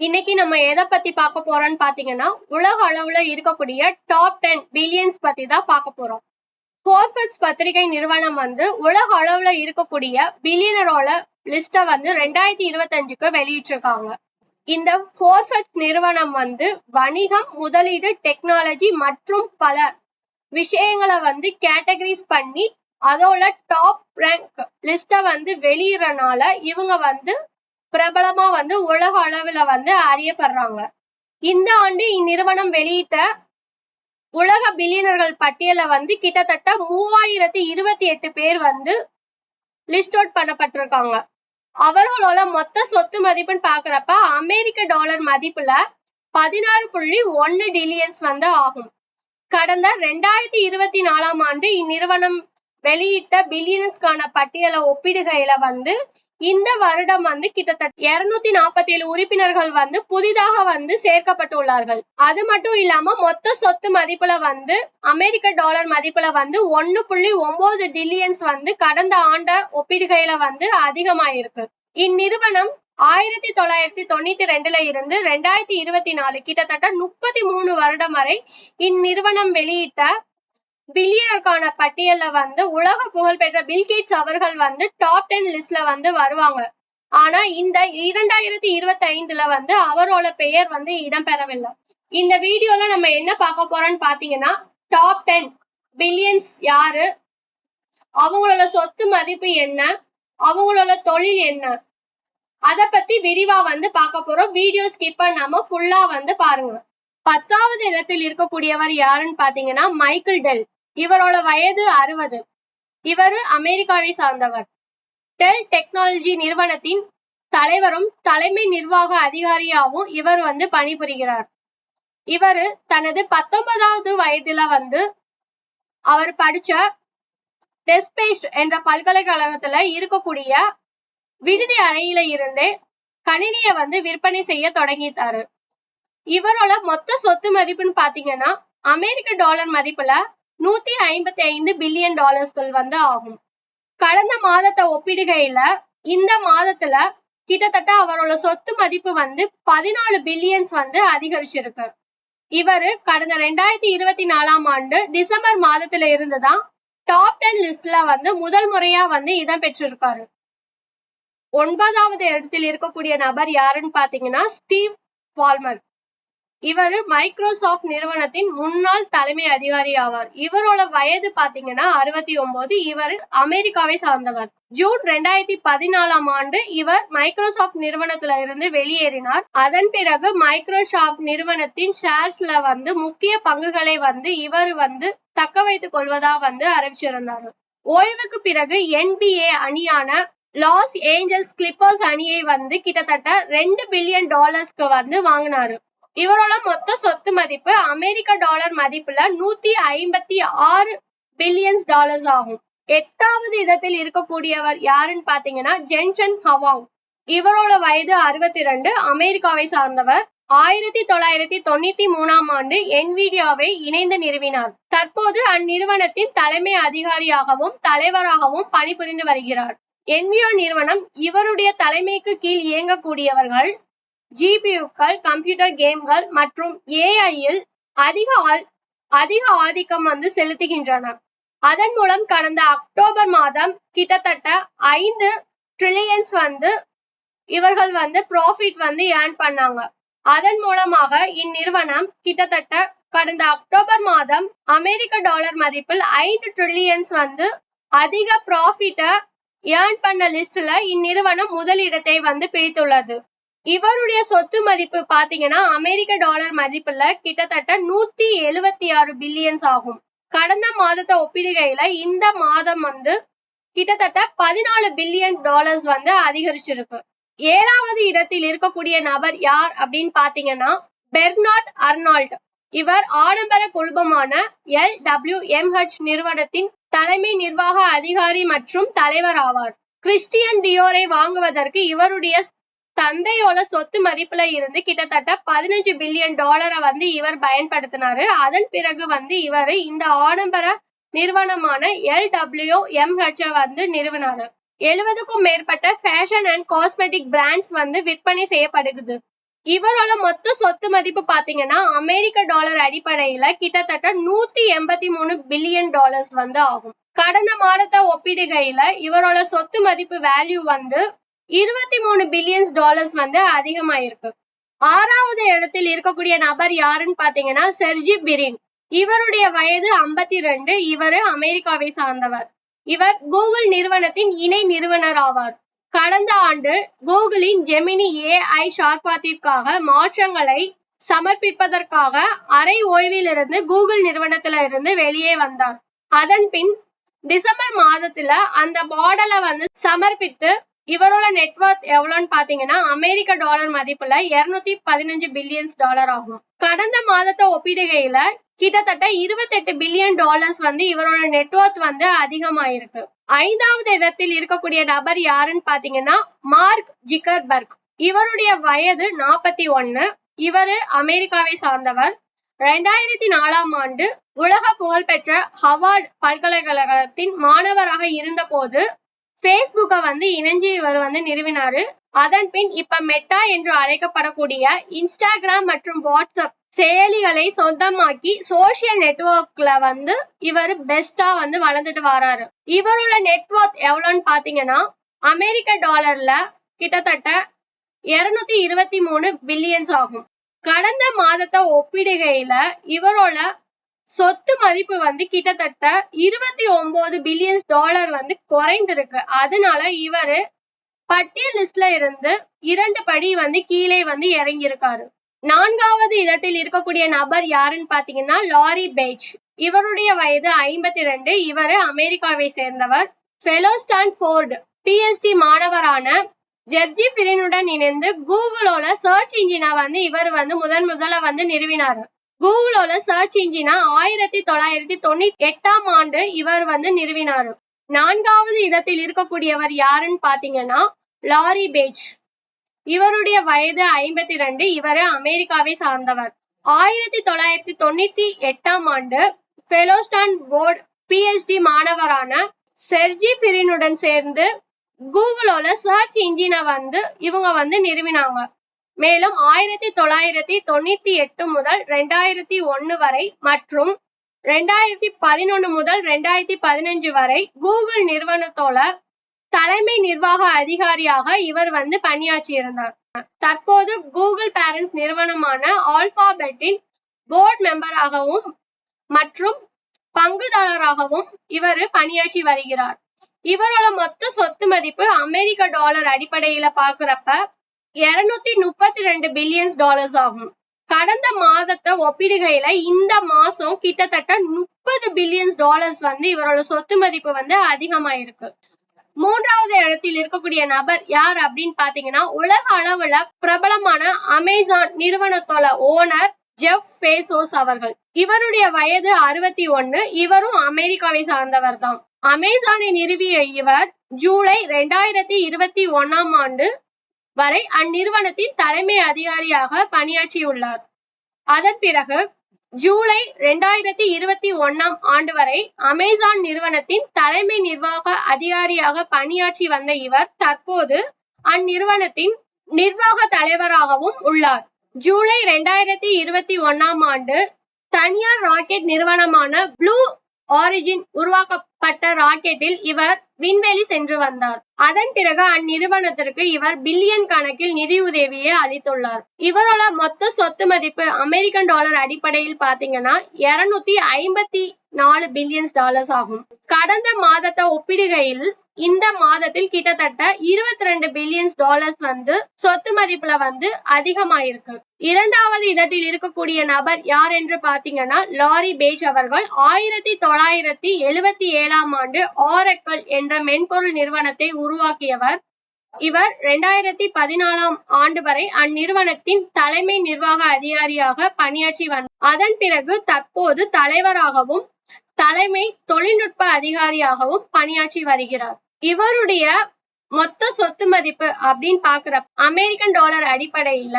இன்னைக்கு நம்ம எதை பத்தி பார்க்க போறோம்னு பாத்தீங்கன்னா உலக அளவுல இருக்கக்கூடிய டாப் டென் பில்லியன்ஸ் பத்தி தான் பார்க்க போறோம். ஃபோர்பஸ் பத்திரிகை நிறுவனம் வந்து உலக அளவுல இருக்கக்கூடிய பில்லியனரோட லிஸ்ட வந்து ரெண்டாயிரத்தி இருபத்தஞ்சுக்கு வெளியிட்டிருக்காங்க. இந்த ஃபோர்பஸ் நிறுவனம் வந்து வணிகம் முதலீடு டெக்னாலஜி மற்றும் பல விஷயங்களை வந்து கேட்டகரிஸ் பண்ணி அதோட டாப் ரேங்க் லிஸ்ட வந்து வெளியிடறனால இவங்க வந்து பிரபலமா வந்து உலக அளவுல வந்து அறியப்படுறாங்க. இந்த ஆண்டு இந்நிறுவனம் வெளியிட்ட உலக பில்லியனர்கள் பட்டியல வந்து கிட்டத்தட்ட மூவாயிரத்தி இருபத்தி எட்டு பேர் வந்து லிஸ்ட் அவுட் பண்ணப்பட்டிருக்காங்க. அவர்களோட மொத்த சொத்து மதிப்புன்னு பாக்குறப்ப அமெரிக்க டாலர் மதிப்புல பதினாறு புள்ளி ஒன்னு டில்லியன்ஸ் வந்து ஆகும். கடந்த ரெண்டாயிரத்தி இருபத்தி நாலாம் ஆண்டு இந்நிறுவனம் வெளியிட்ட பில்லியன்ஸ்க்கான பட்டியலை ஒப்பிடுகையில வந்து இந்த வருடம் வந்து கிட்டத்தட்ட இருநூத்தி நாற்பத்தி ஏழு உறுப்பினர்கள் வந்து புதிதாக வந்து சேர்க்கப்பட்டுள்ளார்கள். அது மட்டும் இல்லாம மொத்த சொத்து மதிப்புல வந்து அமெரிக்க டாலர் மதிப்புல வந்து ஒன்னு புள்ளி ஒன்பது டில்லியன்ஸ் வந்து கடந்த ஆண்ட ஒப்பிடுகையில வந்து அதிகமாயிருக்கு. இந்நிறுவனம் ஆயிரத்தி தொள்ளாயிரத்தி தொண்ணூத்தி ரெண்டுல இருந்து ரெண்டாயிரத்தி இருபத்தி நாலு கிட்டத்தட்ட முப்பத்தி மூணு வருடம் வரை இந்நிறுவனம் வெளியிட்ட பில்லியனருக்கான பட்டியல்ல வந்து உலக புகழ்பெற்ற பில்கேட்ஸ் அவர்கள் வந்து டாப் டென் லிஸ்ட்ல வந்து வருவாங்க. ஆனா இந்த இரண்டாயிரத்தி இருபத்தி ஐந்துல வந்து அவரோட பெயர் வந்து இடம்பெறவில்லை. இந்த வீடியோல நம்ம என்ன பார்க்க போறோம்னு பாத்தீங்கன்னா டாப் டென் பில்லியன்ஸ் யாரு? அவங்களோட சொத்து மதிப்பு என்ன? அவங்களோட தொழில் என்ன? அத பத்தி விரிவா வந்து பார்க்க போறோம். வீடியோ ஸ்கிப் பண்ணாம ஃபுல்லா வந்து பாருங்க. பத்தாவது இடத்தில் இருக்கக்கூடியவர் யாருன்னு பாத்தீங்கன்னா மைக்கேல் டெல் இவரோட வயது அறுபது. இவர் அமெரிக்காவை சார்ந்தவர். டெல் டெக்னாலஜி நிறுவனத்தின் தலைவரும் தலைமை நிர்வாக அதிகாரியாகவும் இவர் வந்து பணிபுரிகிறார். இவர் தனது பத்தொன்பதாவது வயதுல வந்து அவர் படிச்ச டெஸ்பேஸ்ட் என்ற பல்கலைக்கழகத்துல இருக்கக்கூடிய விடுதி அறையில இருந்தே கணினிய வந்து விற்பனை செய்ய தொடங்கிட்டாரு. இவரோட மொத்த சொத்து மதிப்புன்னு பாத்தீங்கன்னா அமெரிக்க டாலர் மதிப்புல நூத்தி ஐம்பத்தி ஐந்து பில்லியன் டாலர்ஸ்கள் வந்து ஆகும். கடந்த மாதத்தை ஒப்பிடுகையில இந்த மாதத்துல கிட்டத்தட்ட அவரோட சொத்து மதிப்பு வந்து பதினாலு பில்லியன்ஸ் வந்து அதிகரிச்சிருக்கு. இவரு கடந்த ரெண்டாயிரத்தி இருபத்தி நாலாம் ஆண்டு டிசம்பர் மாதத்துல இருந்துதான் டாப் டென் லிஸ்ட்ல வந்து முதல் முறையா வந்து இடம் பெற்றிருக்காரு ஒன்பதாவது இடத்தில் இருக்கக்கூடிய நபர் யாருன்னு பாத்தீங்கன்னா ஸ்டீவ் வால்மர் இவர் மைக்ரோசாஃப்ட் நிறுவனத்தின் முன்னாள் தலைமை அதிகாரி ஆவார். இவரோட வயது பாத்தீங்கன்னா அறுபத்தி ஒன்பது இவர் அமெரிக்காவை சார்ந்தவர். ஜூன் ரெண்டாயிரத்தி பதினாலாம் ஆண்டு இவர் மைக்ரோசாஃப்ட் நிறுவனத்துல இருந்து வெளியேறினார். அதன் பிறகு மைக்ரோசாஃப்ட் நிறுவனத்தின் ஷேர்ஸ்ல வந்து முக்கிய பங்குகளை வந்து இவர் வந்து தக்க வைத்துக் கொள்வதா வந்து அறிவிச்சிருந்தார். ஓய்வுக்கு பிறகு என்பிஏ அணியான லாஸ் ஏஞ்சல்ஸ் கிளிப்பர்ஸ் அணியை வந்து கிட்டத்தட்ட ரெண்டு பில்லியன் டாலர்ஸ்க்கு வந்து வாங்கினாரு. இவரோட மொத்த சொத்து மதிப்பு அமெரிக்க டாலர் மதிப்புல நூத்தி ஐம்பத்தி ஆறு பில்லியன்ஸ் டாலர்ஸ் ஆகும். எட்டாவது இடத்தில் இருக்கக்கூடியவர் யாருன்னு பாத்தீங்கன்னா ஜென்சன் ஹவாங். இவரோட வயது அறுபத்தி ரெண்டு அமெரிக்காவை சார்ந்தவர். ஆயிரத்தி தொள்ளாயிரத்தி தொண்ணூத்தி மூணாம் ஆண்டு என்விடியாவை இணைந்து நிறுவினார். தற்போது அந்நிறுவனத்தின் தலைமை அதிகாரியாகவும் தலைவராகவும் பணிபுரிந்து வருகிறார். என்வியோ நிறுவனம் இவருடைய தலைமைக்கு கீழ் இயங்கக்கூடியவர்கள் ஜிபியுக்கள் கம்ப்யூட்டர் கேம்கள் மற்றும் ஏஐயில் அதிக அதிக ஆதிக்கம் வந்து செலுத்துகின்றன. அதன் மூலம் கடந்த அக்டோபர் மாதம் கிட்டத்தட்ட ஐந்து ட்ரில்லியன்ஸ் வந்து இவர்கள் வந்து ப்ராஃபிட் வந்து ஏர்ன் பண்ணாங்க. அதன் மூலமாக இந்நிறுவனம் கிட்டத்தட்ட கடந்த அக்டோபர் மாதம் அமெரிக்க டாலர் மதிப்பில் ஐந்து ட்ரில்லியன்ஸ் வந்து அதிக ப்ராஃபிட்ட ஏர்ன் பண்ண லிஸ்ட்ல இந்நிறுவனம் முதலிடத்தை வந்து பிடித்துள்ளது. இவருடைய சொத்து மதிப்பு பாத்தீங்கன்னா அமெரிக்க டாலர் மதிப்புல கிட்டத்தட்ட நூத்தி எழுவத்தி ஆறு பில்லியன்ஸ் ஆகும். கடந்த மாதத்தை ஒப்பிடுகையில இந்த மாதம் வந்து கிட்டத்தட்ட பதினாலு பில்லியன் டாலர்ஸ் வந்து அதிகரிச்சிருக்கு. ஏழாவது இடத்தில் இருக்கக்கூடிய நபர் யார் அப்படின்னு பாத்தீங்கன்னா பெர்னாட் அர்னால்ட். இவர் ஆடம்பர குழுமமான எல் டபிள்யூ எம்ஹெச் நிறுவனத்தின் தலைமை நிர்வாக அதிகாரி மற்றும் தலைவர் ஆவார். கிறிஸ்டியன் டியோரை வாங்குவதற்கு இவருடைய தந்தையோட சொத்து மதிப்புல இருந்து கிட்டத்தட்ட பதினஞ்சு பில்லியன் டாலரை வந்து இவர் பயன்படுத்தினாரு. அதன் பிறகு வந்து இவர் இந்த ஆடம்பர நிறுவனமான எல் டபிள்யூ எம்ஹெச் வந்து நிறுவனாரு. எழுபதுக்கும் மேற்பட்ட ஃபேஷன் அண்ட் காஸ்மெட்டிக் பிராண்ட்ஸ் வந்து விற்பனை செய்யப்படுகிறது இவரோட மொத்த சொத்து மதிப்பு பாத்தீங்கன்னா அமெரிக்க டாலர் அடிப்படையில கிட்டத்தட்ட நூத்தி எண்பத்தி மூணு பில்லியன் டாலர்ஸ் வந்து ஆகும். கடந்த மாதத்தை ஒப்பிடுகையில இவரோட சொத்து மதிப்பு வேல்யூ வந்து இருபத்தி மூணு பில்லியன்ஸ் டாலர்ஸ் வந்து அதிகமாயிருக்கு. ஆறாவது இடத்தில் இருக்கக்கூடிய நபர் யாருன்னு பாத்தீங்கன்னா செர்ஜி பிரின். இவருடைய வயது ஐம்பத்தி ரெண்டு இவரு அமெரிக்காவை சார்ந்தவர். இவர் கூகுள் நிறுவனத்தின் இணை நிறுவனர் ஆவார். கடந்த ஆண்டு கூகுளின் ஜெமினி ஏஐ ஷார்பாத்திற்காக மாற்றங்களை சமர்ப்பிப்பதற்காக அரை ஓய்விலிருந்து கூகுள் நிறுவனத்தில இருந்து வெளியே வந்தார். அதன் பின் டிசம்பர் மாதத்துல அந்த மாடலை வந்து சமர்ப்பித்து இவரோட நெட்வொர்க் எவ்வளோன்னு பாத்தீங்கன்னா அமெரிக்க டாலர் மதிப்புல இருநூத்தி பதினஞ்சு பில்லியன்ஸ் டாலர் ஆகும். கடந்த மாதத்தை ஒப்பிடுகையில கிட்டத்தட்ட இருபத்தெட்டு பில்லியன் டாலர்ஸ் வந்து இவரோட நெட்வொர்க் வந்து அதிகமாயிருக்கு. ஐந்தாவது இடத்தில் இருக்கக்கூடிய நபர் யாருன்னு பாத்தீங்கன்னா மார்க் ஜிகர்பர்க் இவருடைய வயது நாற்பத்தி ஒன்னு. இவரு அமெரிக்காவை சார்ந்தவர். ரெண்டாயிரத்தி நாலாம் ஆண்டு உலக புகழ்பெற்ற ஹவார்ட் பல்கலைக்கழகத்தின் மாணவராக இருந்தபோது ஃபேஸ்புக்கை வந்து இணைஞ்சு இவர் வந்து நிறுவினாரு. அதன் பின் இப்ப மெட்டா என்று அழைக்கப்படக்கூடிய இன்ஸ்டாகிராம் மற்றும் வாட்ஸ்அப் செயலிகளை சொந்தமாக்கி சோசியல் நெட்வொர்க்ல வந்து இவர் பெஸ்டா வந்து வளர்ந்துட்டு வராரு. இவரோட நெட்வொர்க் எவ்வளோன்னு பாத்தீங்கன்னா அமெரிக்க டாலர்ல கிட்டத்தட்ட இருநூத்தி இருபத்தி மூணு பில்லியன்ஸ் ஆகும். கடந்த மாதத்தை ஒப்பிடுகையில இவரோட சொத்து மதிப்பு வந்து கிட்டத்தட்ட இருபத்தி ஒன்பது பில்லியன்ஸ் டாலர் வந்து குறைந்திருக்கு. அதனால இவரு பட்டியல் லிஸ்ட்ல இருந்து இரண்டு படி வந்து கீழே வந்து இறங்கி இருக்காரு நான்காவது இடத்தில் இருக்கக்கூடிய நபர் யாருன்னு பாத்தீங்கன்னா லாரி பேஜ். இவருடைய வயது ஐம்பத்தி ரெண்டு இவரு அமெரிக்காவை சேர்ந்தவர். ஃபெலோஸ்டான் ஃபோர்டு பிஎஸ்டி மாணவரான ஜெர்ஜி ஃபிரினுடன் இணைந்து கூகுளோட சர்ச் இன்ஜினை வந்து இவர் வந்து முதன் முதல்ல வந்து நிறுவினார். கூகுளோட சர்ச் இன்ஜினா ஆயிரத்தி தொள்ளாயிரத்தி தொண்ணூத்தி எட்டாம் ஆண்டு இவர் வந்து நிறுவினார். நான்காவது இடத்தில் இருக்கக்கூடியவர் யாருன்னு பாத்தீங்கன்னா லாரி பேஜ். இவருடைய வயது ஐம்பத்தி ரெண்டு இவர் அமெரிக்காவை சார்ந்தவர். ஆயிரத்தி தொள்ளாயிரத்தி தொண்ணூத்தி எட்டாம் ஆண்டு ஃபெலோஸ்டான் போர்டு பிஹெச்டி மாணவரான செர்ஜி ஃபிரினுடன் சேர்ந்து கூகுளோட சர்ச் இன்ஜினை வந்து இவங்க வந்து நிறுவினாங்க. மேலும் ஆயிரத்தி தொள்ளாயிரத்தி தொண்ணூத்தி எட்டு முதல் ரெண்டாயிரத்தி ஒன்னு வரை மற்றும் ரெண்டாயிரத்தி பதினொன்னு முதல் ரெண்டாயிரத்தி பதினஞ்சு வரை கூகுள் நிறுவனத்தோட தலைமை நிர்வாக அதிகாரியாக இவர் வந்து பணியாற்றி இருந்தார் தற்போது கூகுள் பேரண்ட்ஸ் நிறுவனமான ஆல்பாபெட்டின் போர்ட் மெம்பராகவும் மற்றும் பங்குதாரராகவும் இவர் பணியாற்றி வருகிறார். இவரோட மொத்த சொத்து மதிப்பு அமெரிக்க டாலர் அடிப்படையில பாக்குறப்ப இருநூத்தி முப்பத்தி ரெண்டு பில்லியன்ஸ் டாலர்ஸ் ஆகும். கடந்த மாதத்தை ஒப்பிடுகையில இந்த மாசம் கிட்டத்தட்ட முப்பது பில்லியன்ஸ் டாலர்ஸ் வந்து இவரோட சொத்து மதிப்பு வந்து அதிகமாயிருக்கு. மூன்றாவது இடத்தில் இருக்கக்கூடிய நபர் யார் அப்படின்னு பாத்தீங்கன்னா உலக அளவுல பிரபலமான அமேசான் நிறுவனத்தோட ஓனர் ஜெஃப் பேசோஸ் அவர்கள். இவருடைய வயது அறுபத்தி ஒன்னு இவரும் அமெரிக்காவை சார்ந்தவர் தான். அமேசானை நிறுவிய இவர் ஜூலை ரெண்டாயிரத்தி இருபத்தி ஒன்னாம் ஆண்டு வரை அந்நிறுவனத்தின் தலைமை அதிகாரியாக பணியாற்றியுள்ளார். அதன் பிறகு ஜூலை இரண்டாயிரத்தி இருபத்தி ஒன்னாம் ஆண்டு வரை அமேசான் நிறுவனத்தின் தலைமை நிர்வாக அதிகாரியாக பணியாற்றி வந்த இவர் தற்போது அந்நிறுவனத்தின் நிர்வாக தலைவராகவும் உள்ளார். ஜூலை ரெண்டாயிரத்தி இருபத்தி ஒன்னாம் ஆண்டு தனியார் ராக்கெட் நிறுவனமான ப்ளூ ஆரிஜின் உருவாக்கப்பட்ட ராக்கெட்டில் இவர் விண்வெளி சென்று வந்தார். அதன் பிறகு அந்நிறுவனத்திற்கு இவர் பில்லியன் கணக்கில் நிதியுதவியை அளித்துள்ளார். இவரோட மொத்த சொத்து மதிப்பு அமெரிக்கன் டாலர் அடிப்படையில் பாத்தீங்கன்னா இருநூத்தி ஐம்பத்தி நாலு பில்லியன்ஸ் டாலர்ஸ் ஆகும். கடந்த மாதத்தை ஒப்பிடுகையில் இந்த மாதத்தில் கிட்டத்தட்ட இருபத்தி ரெண்டு பில்லியன்ஸ் டாலர்ஸ் வந்து சொத்து மதிப்புல வந்து அதிகமாயிருக்கு. இரண்டாவது இடத்தில் இருக்கக்கூடிய நபர் யார் என்று பாத்தீங்கன்னா லாரி பேஜ் அவர்கள் ஆயிரத்தி தொள்ளாயிரத்தி எழுபத்தி ஏழாம் ஆண்டு ஆரக்கல் என்ற மென்பொருள் நிறுவனத்தை உருவாக்கியவர். இவர் இரண்டாயிரத்தி பதினாலாம் ஆண்டு வரை அந்நிறுவனத்தின் தலைமை நிர்வாக அதிகாரியாக பணியாற்றி வந்தார் அதன் பிறகு தற்போது தலைவராகவும் தலைமை தொழில்நுட்ப அதிகாரியாகவும் பணியாற்றி வருகிறார். இவருடைய மொத்த சொத்து மதிப்பு அப்படின்னு பாக்குற அமெரிக்கன் டாலர் அடிப்படையில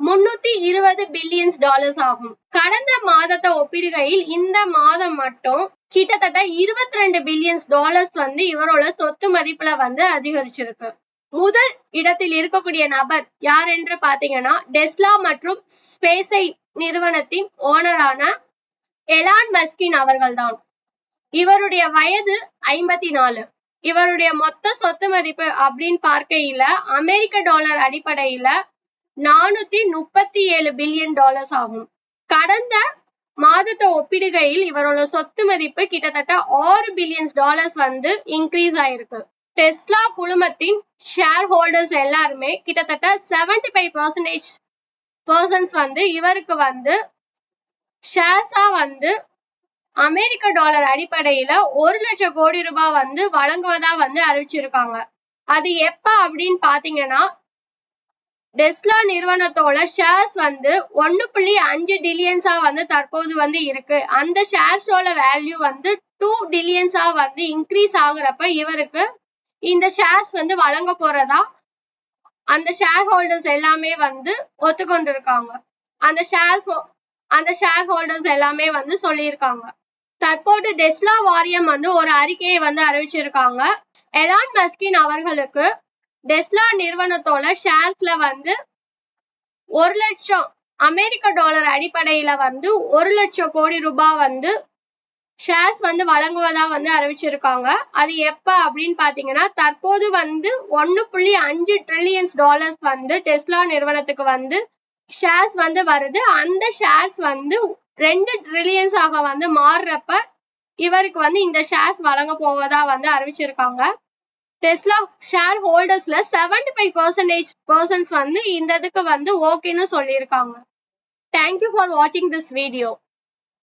முன்னூத்தி இருபது பில்லியன்ஸ் டாலர்ஸ் ஆகும். கடந்த மாதத்தை ஒப்பிடுகையில் இந்த மாதம் மட்டும் கிட்டத்தட்ட இருபத்தி ரெண்டு பில்லியன்ஸ் டாலர்ஸ் வந்து இவரோட சொத்து மதிப்புல வந்து அதிகரிச்சிருக்கு. முதல் இடத்தில் இருக்கக்கூடிய நபர் யார் என்று பாத்தீங்கன்னா டெஸ்லா மற்றும் ஸ்பேஸை நிறுவனத்தின் ஓனரான எலான் மஸ்கின் அவர்கள்தான். இவருடைய வயது ஐம்பத்தி நாலு இவருடைய மொத்த சொத்து மதிப்பு அப்படின்னு பார்க்கையில அமெரிக்க டாலர் அடிப்படையில நானூத்தி முப்பத்தி ஏழு பில்லியன் டாலர்ஸ் ஆகும். கடந்த மாதத்தை ஒப்பிடுகையில் இவரோட சொத்து மதிப்பு கிட்டத்தட்ட ஆறு பில்லியன்ஸ் டாலர்ஸ் வந்து இன்க்ரீஸ் ஆயிருக்கு. டெஸ்லா குழுமத்தின் ஷேர் ஹோல்டர்ஸ் எல்லாருமே கிட்டத்தட்ட செவன்டி ஃபைவ் பர்சன்டேஜ் பர்சன்ஸ் வந்து இவருக்கு வந்து ஷேர்ஸா வந்து அமெரிக்க டாலர் அடிப்படையில ஒரு லட்சம் கோடி ரூபாய் வந்து வழங்குவதா வந்து அறிவிச்சிருக்காங்க. அது எப்ப அப்படின்னு பாத்தீங்கன்னா டெஸ்லா நிறுவனத்தோட ஷேர்ஸ் வந்து ஒன்னு புள்ளி அஞ்சு டில்லியன்ஸா வந்து தற்போது வந்து இருக்கு. அந்த ஷேர்ஸோட வேல்யூ வந்து டூ டில்லியன்ஸா வந்து இன்க்ரீஸ் ஆகுறப்ப இவருக்கு இந்த ஷேர்ஸ் வந்து வழங்க போறதா அந்த ஷேர் ஹோல்டர்ஸ் எல்லாமே வந்து ஒத்துக்கொண்டிருக்காங்க. அந்த ஷேர்ஸ் அந்த ஷேர் ஹோல்டர்ஸ் எல்லாமே வந்து சொல்லியிருக்காங்க. தற்போது டெஸ்லா வாரியம் வந்து ஒரு அறிக்கையை வந்து அறிவிச்சிருக்காங்க. எலான் மஸ்கின் அவர்களுக்கு டெஸ்லா நிறுவனத்தோட ஷேர்ஸ்ல வந்து ஒரு லட்சம் அமெரிக்க டாலர் அடிப்படையில வந்து ஒரு லட்சம் கோடி ரூபாய் வந்து ஷேர்ஸ் வந்து வழங்குவதா வந்து அறிவிச்சிருக்காங்க. அது எப்ப அப்படின்னு பாத்தீங்கன்னா தற்போது வந்து ஒன்னு புள்ளி அஞ்சு ட்ரில்லியன்ஸ் டாலர்ஸ் வந்து டெஸ்லா நிறுவனத்துக்கு வந்து ஷேர்ஸ் வந்து வருது. அந்த ஷேர்ஸ் வந்து ரெண்டு ட்ரில்லியன்ஸ் ஆக வந்து மாறுறப்ப இவருக்கு வந்து இந்த ஷேர்ஸ் வழங்க போவதா வந்து அறிவிச்சிருக்காங்க. டெஸ்லா ஷேர் ஹோல்டர்ஸ்ல செவன்டி ஃபைவ் பர்சன்டேஜ் பர்சன்ஸ் வந்து இந்த இதுக்கு வந்து ஓகேன்னு சொல்லியிருக்காங்க. தேங்க்யூ ஃபார் வாட்சிங் திஸ் வீடியோ